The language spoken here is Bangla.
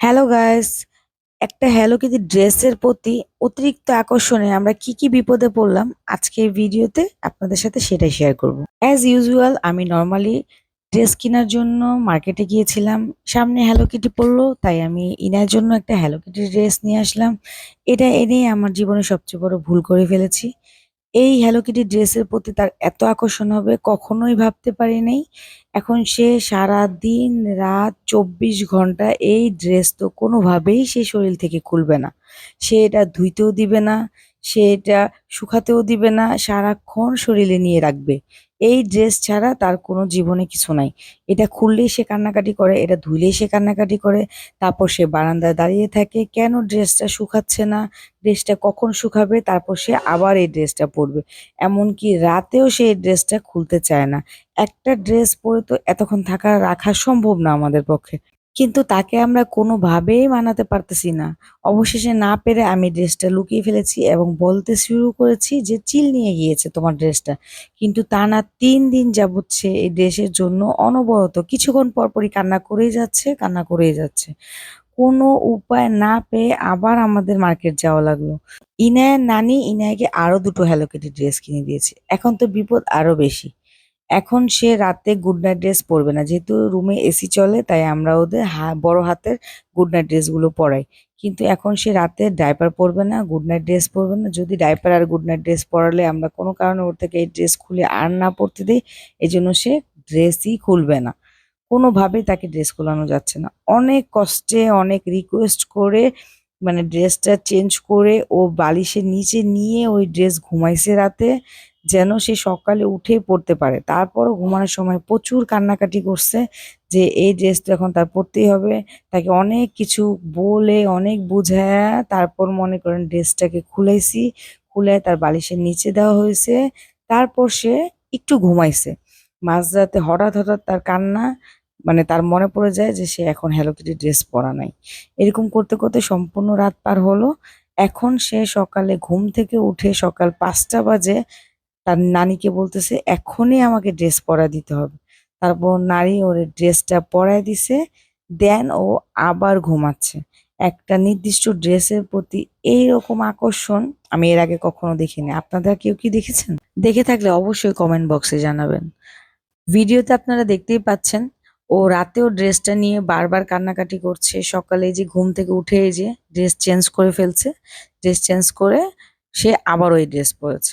হ্যালো গাইস একটা হ্যালো কিটি ড্রেসের প্রতি অতিরিক্ত আকর্ষণে আমরা কি কি বিপদে পড়লাম আজকে এই ভিডিওতে আপনাদের সাথে সেটাই শেয়ার করব। অ্যাজ ইউজুয়াল আমি নর্মালি ড্রেস কেনার জন্য মার্কেটে গিয়েছিলাম। সামনে হ্যালো কিটি পড়ল তাই আমি ইনার জন্য একটা হ্যালো কিটি ড্রেস নিয়ে আসলাম। এটা এনেই আমার জীবনে সবচেয়ে বড় ভুল করে ফেলেছি। এই হ্যালো কিটি ড্রেসের প্রতি তার এত আকর্ষণ হবে কখনোই ভাবতে পারি নাই। এখন সে সারা দিন রাত চব্বিশ ঘণ্টা এই ড্রেস তো কোনোভাবেই সে শরীর থেকে খুলবে না। সে এটা ধুইতেও দিবে না, সে এটা শুকাতেও দিবে না, সারাক্ষণ শরীরে নিয়ে রাখবে। এই ড্রেস ছাড়া তার কোনো জীবনে কিছু নাই। এটা খুললেই সে কান্নাকাটি করে, এটা ধুলেই সে কান্নাকাটি করে, তারপর সে বারান্দায় দাঁড়িয়ে থাকে। কেন ড্রেসটা শুকাচ্ছে না? ড্রেসটা কখন শুকাবে? তারপর সে আবার এই ড্রেসটা পরবে। এমনকি রাতেও সে এই ড্রেসটা খুলতে চায় না। একটা ড্রেস পরে তো এতক্ষণ থাকা রাখা সম্ভব না আমাদের পক্ষে। কিন্তু তাকে আমরা কোনোভাবেই মানাতে পারতেছি না। অবশেষে না পেরে আমি ড্রেসটা লুকিয়ে ফেলেছি এবং বলতে শুরু করেছি যে, চিল নিয়ে গিয়েছে তোমার ড্রেসটা। কিন্তু তা না তিন দিন যাবৎ সে এই ড্রেসের জন্য অনবরত কিছুক্ষণ পরপরই কান্না করেই যাচ্ছে, কান্না করেই যাচ্ছে। কোনো উপায় না পেয়ে আবার আমাদের মার্কেট যাওয়া লাগল। ইনায়ের নানি ইনায়কে আরও দুটো হ্যালো কিটি ড্রেস কিনে দিয়েছে। এখন তো বিপদ আরও বেশি। এখন সে রাতে গুড নাইট ড্রেস পরবে না। যেহেতু রুমে এসি চলে, তাই আমরা ওদের হা, বড় হাতের গুড নাইট ড্রেসগুলো পরাই। কিন্তু এখন সে রাতে ডাইপার পরবে না গুড নাইট ড্রেস পরবে না। যদি ডাইপার আর গুড নাইট ড্রেস পরালে আমরা কোনো কারণে ওর থেকে এই ড্রেস খুলে আর না পরতে দিই এই জন্য সে ড্রেসই খুলবে না। কোনোভাবেই তাকে ড্রেস খোলানো যাচ্ছে না। অনেক কষ্টে, অনেক রিকোয়েস্ট করে মানে ড্রেসটা চেঞ্জ করে, ও বালিশের নিচে নিয়ে ওই ড্রেস ঘুমাইছে রাতে। যেন সে সকালে উঠেই পড়তে পারে। তারপরও ঘুমানোর সময় প্রচুর কান্নাকাটি করছে যে এই ড্রেসটা এখন তার পরতেই হবে। তাকে অনেক কিছু বলে, অনেক বুঝায়া, তারপর মনে করেন ড্রেসটাকে খুলেছি খুলে তার বালিশের নিচে দেওয়া হয়েছে। তারপর সে একটু ঘুমাইছে। মাঝরাতে হঠাৎ হঠাৎ তার কান্না মানে তার মনে পড়ে যায় যে সে এখন হ্যালো কিটি ড্রেস পরা নাই। এরকম করতে করতে সম্পূর্ণ রাত পার হলো। এখন সে সকালে ঘুম থেকে উঠে সকাল পাঁচটা বাজে তার নানিকে বলতেছে, এখনই আমাকে ড্রেস পরা দিতে হবে। তারপর নারী ওর ড্রেসটা পরায় দিছে, দেন ও আবার ঘুমাচ্ছে। একটা নির্দিষ্ট ড্রেসের প্রতি এই রকম আকর্ষণ আমি এর আগে কখনো দেখিনি। আপনারা কেউ কি দেখেছেন? দেখে থাকলে অবশ্যই কমেন্ট বক্সে জানাবেন। ভিডিওতে আপনারা দেখতেই পাচ্ছেন, ও রাতেও ড্রেসটা নিয়ে বারবার কান্নাকাটি করছে। সকালে যে ঘুম থেকে উঠে যে ড্রেস চেঞ্জ করে ফেলছে, ড্রেস চেঞ্জ করে সে আবার ওই ড্রেস পরেছে।